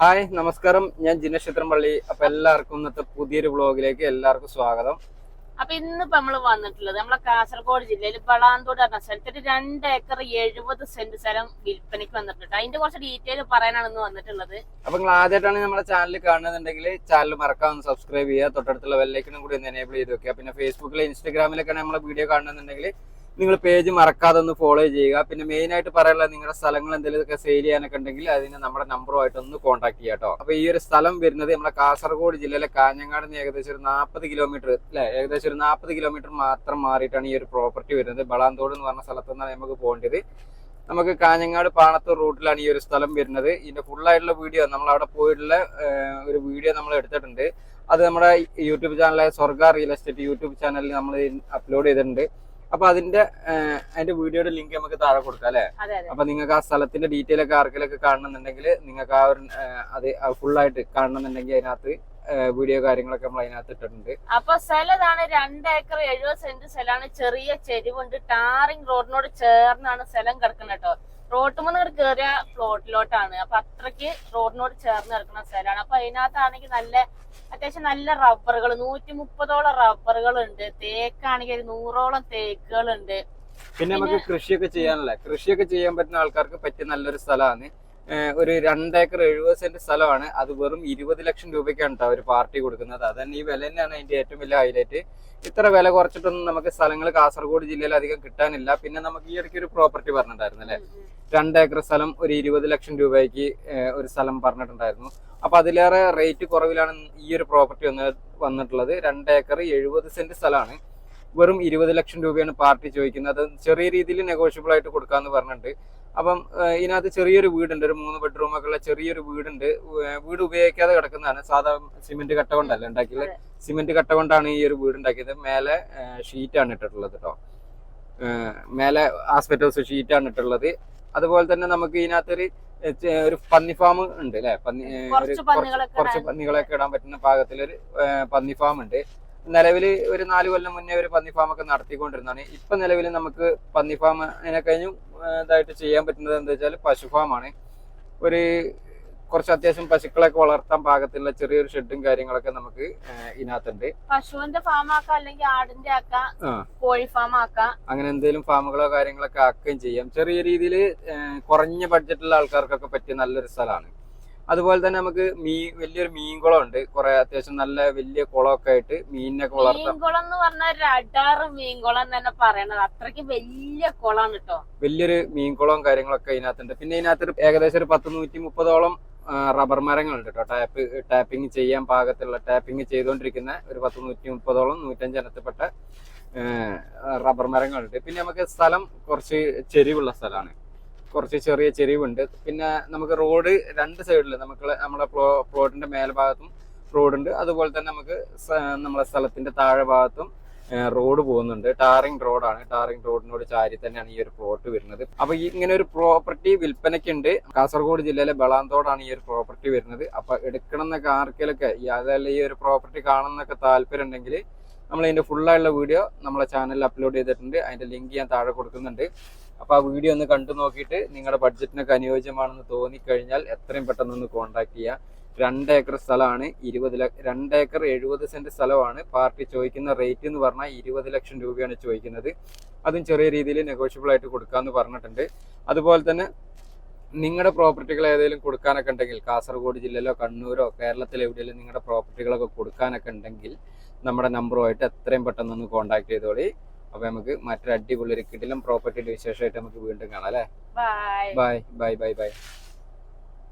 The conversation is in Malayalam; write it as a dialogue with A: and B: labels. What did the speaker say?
A: ഹായ് നമസ്കാരം. ഞാൻ ജിനേഷ് ചിത്രംപള്ളി അപ്പൊ എല്ലാവർക്കും ഇന്നത്തെ പുതിയൊരു വ്ളോഗിലേക്ക് എല്ലാവർക്കും സ്വാഗതം.
B: അപ്പൊ ഇന്നിപ്പോ നമ്മൾ വന്നിട്ടുള്ളത് നമ്മളെ കാസർഗോഡ് ജില്ലയിൽ വളാന്തോട് പറഞ്ഞ സ്ഥലത്ത് രണ്ട് ഏക്കർ എഴുപത് സെന്റ് സ്ഥലം വിൽപ്പനയ്ക്ക് വന്നിട്ടുണ്ട്. അതിന്റെ കുറച്ച് ഡീറ്റെയിൽ പറയാനാണ് ഇന്ന് വന്നിട്ടുള്ളത്.
A: അപ്പൊ നിങ്ങൾ ആദ്യമായിട്ടാണ് നമ്മുടെ ചാനൽ കാണുന്നുണ്ടെങ്കിൽ ചാനൽ മറക്കാതെ സബ്സ്ക്രൈബ് ചെയ്യുക. തൊട്ടടുത്തുള്ള ബെല്ലൈക്കനും കൂടി ഒന്ന് എനേബിൾ ചെയ്ത് വെക്കുക. പിന്നെ ഫേസ്ബുക്കിൽ ഇൻസ്റ്റാഗ്രാമിലൊക്കെയാണ് നമ്മളെ വീഡിയോ കാണുന്നുണ്ടെങ്കിൽ നിങ്ങൾ പേജ് മറക്കാതെ ഒന്ന് ഫോളോ ചെയ്യുക. പിന്നെ മെയിൻ ആയിട്ട് പറയാനുള്ള നിങ്ങളുടെ സ്ഥലങ്ങൾ എന്തെങ്കിലുമൊക്കെ സെയിൽ ചെയ്യാനൊക്കെ ഉണ്ടെങ്കിൽ അതിന് നമ്മുടെ നമ്പറുമായിട്ട് ഒന്ന് കോൺടാക്ട് ചെയ്യാം കേട്ടോ അപ്പൊ ഈ ഒരു സ്ഥലം വരുന്നത് നമ്മുടെ കാസർഗോഡ് ജില്ലയിലെ കാഞ്ഞങ്ങാട് നിന്ന് ഏകദേശം ഒരു നാൽപ്പത് കിലോമീറ്റർ അല്ലെ? ഏകദേശം ഒരു നാൽപ്പത് കിലോമീറ്റർ മാത്രം മാറിയിട്ടാണ് ഈ ഒരു പ്രോപ്പർട്ടി വരുന്നത്. ബളാന്തോട് എന്ന് പറഞ്ഞ സ്ഥലത്ത് നിന്നാണ് നമുക്ക് പോകേണ്ടത്. നമുക്ക് കാഞ്ഞങ്ങാട് പാണത്തൂർ റൂട്ടിലാണ് ഈ ഒരു സ്ഥലം വരുന്നത്. ഇതിന്റെ ഫുൾ ആയിട്ടുള്ള വീഡിയോ നമ്മൾ അവിടെ പോയിട്ടുള്ള ഒരു വീഡിയോ നമ്മൾ എടുത്തിട്ടുണ്ട്. അത് നമ്മുടെ യൂട്യൂബ് ചാനലായ സ്വർഗ റിയൽ എസ്റ്റേറ്റ് യൂട്യൂബ് ചാനലിൽ നമ്മൾ അപ്ലോഡ് ചെയ്തിട്ടുണ്ട്. അപ്പൊ അതിന്റെ അതിന്റെ വീഡിയോയുടെ ലിങ്ക് നമുക്ക് താഴെ കൊടുക്കാം അല്ലെ? അപ്പൊ നിങ്ങൾക്ക് ആ സ്ഥലത്തിന്റെ ഡീറ്റെയിൽ ഒക്കെ ആർക്കെങ്കിലൊക്കെ കാണണമെന്നുണ്ടെങ്കിൽ നിങ്ങൾക്ക് ആ ഒരു അത് ഫുൾ ആയിട്ട് കാണണമെന്നുണ്ടെങ്കിൽ അതിനകത്ത് വീഡിയോ കാര്യങ്ങളൊക്കെ നമ്മൾ അതിനകത്ത് ഇട്ടിട്ടുണ്ട്.
B: അപ്പൊ സ്ഥലതാണ് രണ്ടേക്കർ രണ്ട് ഏക്കർ എഴുപത് സെന്റ് സ്ഥലമാണ്. ചെറിയ ചെരിവുണ്ട്. ടാറിംഗ് റോഡിനോട് ചേർന്നാണ് സ്ഥലം കിടക്കുന്നത് കേട്ടോ. കയറിയ പ്ലോട്ടിലോട്ടാണ് അപ്പൊ അത്രയ്ക്ക് റോഡിനോട് ചേർന്ന് കിടക്കുന്ന സ്ഥലമാണ്. അപ്പൊ അതിനകത്താണെങ്കിൽ നല്ല അത്യാവശ്യം നല്ല റബ്ബറുകൾ നൂറ്റി മുപ്പതോളം റബ്ബറുകൾ ഉണ്ട് തേക്കാണെങ്കിൽ ഒരു നൂറോളം തേക്കുകളുണ്ട്.
A: പിന്നെ നമുക്ക് കൃഷിയൊക്കെ ചെയ്യാനല്ലേ? കൃഷിയൊക്കെ ചെയ്യാൻ പറ്റുന്ന ആൾക്കാർക്ക് പറ്റിയ നല്ലൊരു സ്ഥലമാണ്. ഒരു രണ്ടേക്കർ എഴുപത് സെന്റ് സ്ഥലമാണ്. അത് വെറും ഇരുപത് ലക്ഷം രൂപയ്ക്കാണ് കേട്ടോ ഒരു പാർട്ടി കൊടുക്കുന്നത്. അത് തന്നെ ഈ വില തന്നെയാണ് അതിന്റെ ഏറ്റവും വലിയ ഹൈലൈറ്റ് ഇത്ര വില കുറച്ചിട്ടൊന്നും നമുക്ക് സ്ഥലങ്ങൾ കാസർഗോഡ് ജില്ലയിൽ അധികം കിട്ടാനില്ല. പിന്നെ നമുക്ക് ഈ ഇടയ്ക്ക് ഒരു പ്രോപ്പർട്ടി പറഞ്ഞിട്ടുണ്ടായിരുന്നു അല്ലെ? രണ്ടേക്കർ സ്ഥലം ഒരു ഇരുപത് ലക്ഷം രൂപയ്ക്ക് ഒരു സ്ഥലം പറഞ്ഞിട്ടുണ്ടായിരുന്നു. അപ്പൊ അതിലേറെ റേറ്റ് കുറവിലാണ് ഈ ഒരു പ്രോപ്പർട്ടി വന്ന് വന്നിട്ടുള്ളത്. രണ്ടേക്കർ എഴുപത് സെന്റ് സ്ഥലമാണ്. വെറും ഇരുപത് ലക്ഷം രൂപയാണ് പാർട്ടി ചോദിക്കുന്നത്. അത് ചെറിയ രീതിയിൽ നെഗോഷ്യബിൾ ആയിട്ട് കൊടുക്കാന്ന് പറഞ്ഞിട്ടുണ്ട്. അപ്പം ഇതിനകത്ത് ചെറിയൊരു വീടുണ്ട്. ഒരു മൂന്ന് ബെഡ്റൂം ഒക്കെ ഉള്ള ചെറിയൊരു വീടുണ്ട്. വീട് ഉപയോഗിക്കാതെ കിടക്കുന്നതാണ്. സാധാ സിമെന്റ് കട്ട കൊണ്ടല്ല ഉണ്ടാക്കിയത്? സിമെന്റ് കട്ട കൊണ്ടാണ് ഈ ഒരു വീട് ഉണ്ടാക്കിയത്. മേലെ ഷീറ്റാണ് ഇട്ടിട്ടുള്ളത് കേട്ടോ മേലെ ആസ്പെറ്റോസ് ഷീറ്റാണ് ഇട്ടിട്ടുള്ളത്. അതുപോലെ തന്നെ നമുക്ക് ഇതിനകത്തൊരു ഒരു പന്നി ഫാം ഉണ്ട് അല്ലെ പന്നി
B: കുറച്ച് പന്നികളൊക്കെ ഇടാൻ.
A: പറ്റുന്ന പാകത്തിലൊരു പന്നി ഫാം ഉണ്ട്. നിലവിൽ ഒരു നാല് കൊല്ലം മുന്നേ ഒരു പന്നി ഫാം ഒക്കെ നടത്തിക്കൊണ്ടിരുന്നതാണ്. ഇപ്പൊ നിലവിൽ നമുക്ക് പന്നി ഫാം അതിനെ കഴിഞ്ഞു ഇതായിട്ട് ചെയ്യാൻ പറ്റുന്നത് എന്താ വെച്ചാൽ പശു ഫാമാണ് ഒരു കുറച്ച് അത്യാവശ്യം പശുക്കളൊക്കെ വളർത്താൻ പാകത്തിലുള്ള ചെറിയൊരു ഷെഡും കാര്യങ്ങളൊക്കെ നമുക്ക് ഇതിനകത്തുണ്ട്.
B: പശുവിന്റെ ഫാം ആക്കാം അല്ലെങ്കിൽ ആടിന്റെ ആക്കാം കോഴി ഫാം ആക്കാം?
A: അങ്ങനെ എന്തെങ്കിലും ഫാമുകളോ കാര്യങ്ങളൊക്കെ ആക്കുകയും ചെയ്യാം. ചെറിയ രീതിയിൽ കുറഞ്ഞ ബഡ്ജറ്റുള്ള ആൾക്കാർക്കൊക്കെ പറ്റിയ നല്ലൊരു സ്ഥലമാണ്. അതുപോലെ തന്നെ നമുക്ക് മീൻ വലിയൊരു മീൻ കുളം ഉണ്ട് കുറെ അത്യാവശ്യം നല്ല വലിയ കുളമൊക്കെ ആയിട്ട് മീനിനൊക്കെ വളർത്താം
B: കുളം എന്ന് പറഞ്ഞാൽ ഒരു അടാറ് മീൻകുളം തന്നെ പറയണത്. അത്രയ്ക്ക് വലിയ കുളമാണ് കേട്ടോ
A: വലിയൊരു മീൻ കുളവും കാര്യങ്ങളൊക്കെ ഇതിനകത്തുണ്ട്. പിന്നെ ഇതിനകത്ത് ഏകദേശം ഒരു പത്ത് നൂറ്റി മുപ്പതോളം റബ്ബർ മരങ്ങളുണ്ട് കേട്ടോ ടാപ്പ് ടാപ്പിംഗ് ചെയ്യാൻ പാകത്തിലുള്ള ടാപ്പിംഗ് ചെയ്തുകൊണ്ടിരിക്കുന്ന ഒരു പത്ത് നൂറ്റി മുപ്പതോളം നൂറ്റഞ്ച് ഇനത്തിൽപ്പെട്ട ആ, റബ്ബർ മരങ്ങളുണ്ട്. പിന്നെ നമുക്ക് സ്ഥലം കുറച്ച് ചെരിവുള്ള സ്ഥലമാണ്. കുറച്ച് ചെറിയ ചെരിവുണ്ട്. പിന്നെ നമുക്ക് റോഡ് രണ്ട് സൈഡിൽ നമുക്ക് നമ്മുടെ പ്ലോ പ്ലോട്ടിന്റെ മേൽഭാഗത്തും റോഡുണ്ട്. അതുപോലെ തന്നെ നമുക്ക് നമ്മുടെ സ്ഥലത്തിന്റെ താഴെ ഭാഗത്തും റോഡ് പോകുന്നുണ്ട്. ടാറിംഗ് റോഡാണ്. ടാറിംഗ് റോഡിനോട് ചാരി തന്നെയാണ് ഈ ഒരു പ്ലോട്ട് വരുന്നത്. അപ്പൊ ഈ ഇങ്ങനെ ഒരു പ്രോപ്പർട്ടി വിൽപ്പനയ്ക്കുണ്ട്. കാസർഗോഡ് ജില്ലയിലെ ബളാന്തോടാണ് ഈ ഒരു പ്രോപ്പർട്ടി വരുന്നത്. അപ്പൊ എടുക്കണം എന്നൊക്കെ ആർക്കെങ്കിലൊക്കെ ഈ അതല്ല ഈ ഒരു പ്രോപ്പർട്ടി കാണണമെന്നൊക്കെ താല്പര്യം ഉണ്ടെങ്കിൽ നമ്മൾ ഇതിന്റെ ഫുള്ളായുള്ള വീഡിയോ നമ്മളെ ചാനലിൽ അപ്ലോഡ് ചെയ്തിട്ടുണ്ട്. അതിന്റെ ലിങ്ക് ഞാൻ താഴെ കൊടുക്കുന്നുണ്ട്. അപ്പൊ ആ വീഡിയോ ഒന്ന് കണ്ടു നോക്കിയിട്ട് നിങ്ങളുടെ ബഡ്ജറ്റിനൊക്കെ അനുയോജ്യമാണെന്ന് തോന്നിക്കഴിഞ്ഞാൽ എത്രയും പെട്ടെന്ന് ഒന്ന് കോൺടാക്ട് ചെയ്യുക രണ്ട് ഏക്കർ സ്ഥലമാണ് ഇരുപത് ലക്ഷം രണ്ട് ഏക്കർ എഴുപത് സെന്റ് സ്ഥലമാണ്. പാർട്ടി ചോദിക്കുന്ന റേറ്റ് എന്ന് പറഞ്ഞാൽ ഇരുപത് ലക്ഷം രൂപയാണ് ചോദിക്കുന്നത്. അതും ചെറിയ രീതിയിൽ നെഗോഷ്യബിൾ ആയിട്ട് കൊടുക്കാമെന്ന് പറഞ്ഞിട്ടുണ്ട്. അതുപോലെ തന്നെ നിങ്ങളുടെ പ്രോപ്പർട്ടികൾ ഏതെങ്കിലും കൊടുക്കാനൊക്കെ ഉണ്ടെങ്കിൽ കാസർഗോഡ് ജില്ലയിലോ കണ്ണൂരോ കേരളത്തിലെ എവിടെയെങ്കിലും നിങ്ങളുടെ പ്രോപ്പർട്ടികളൊക്കെ കൊടുക്കാനൊക്കെ ഉണ്ടെങ്കിൽ നമ്മുടെ നമ്പറുമായിട്ട് എത്രയും പെട്ടെന്ന് ഒന്ന് കോൺടാക്ട് ചെയ്തോളി. അപ്പൊ നമുക്ക് മറ്റൊരു അടിപൊളി ഒരു കിടിലം പ്രോപ്പർട്ടിയുടെ വിശേഷമായിട്ട് നമുക്ക് വീണ്ടും കാണാം അല്ലേ?
B: Bye
A: bye bye bye bye